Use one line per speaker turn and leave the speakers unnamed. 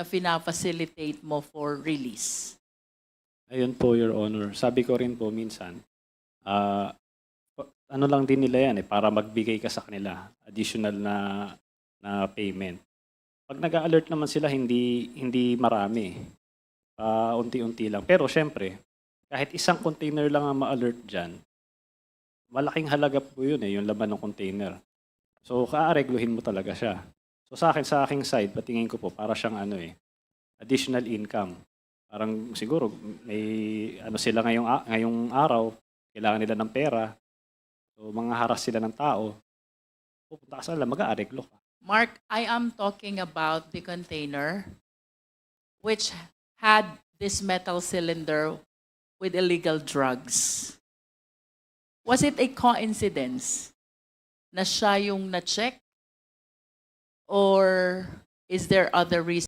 na fina-facilitate mo for release?
Ayun po, Your Honor. Sabi ko rin po minsan, ah, ano lang din nila yan eh, para magbigay ka sa kanila, additional na na payment. Pag nag-alert naman sila, hindi hindi marami. Ah, unti-unti lang. Pero syempre, kahit isang container lang ang ma-alert dyan, malaking halaga po yun eh, yung laman ng container. So, kaaregluhin mo talaga siya. So, sa akin, sa aking side, patingin ko po, para siyang ano eh, additional income. Parang siguro may ano sila ngayong ngayong araw, kailangan nila ng pera. So mga haras sila ng tao. Pupunta ka sa mag-aareglo ka.
Mark, I am talking about the container which had this metal cylinder with illegal drugs. Was it a coincidence na siya yung na-check? Or is there other reason?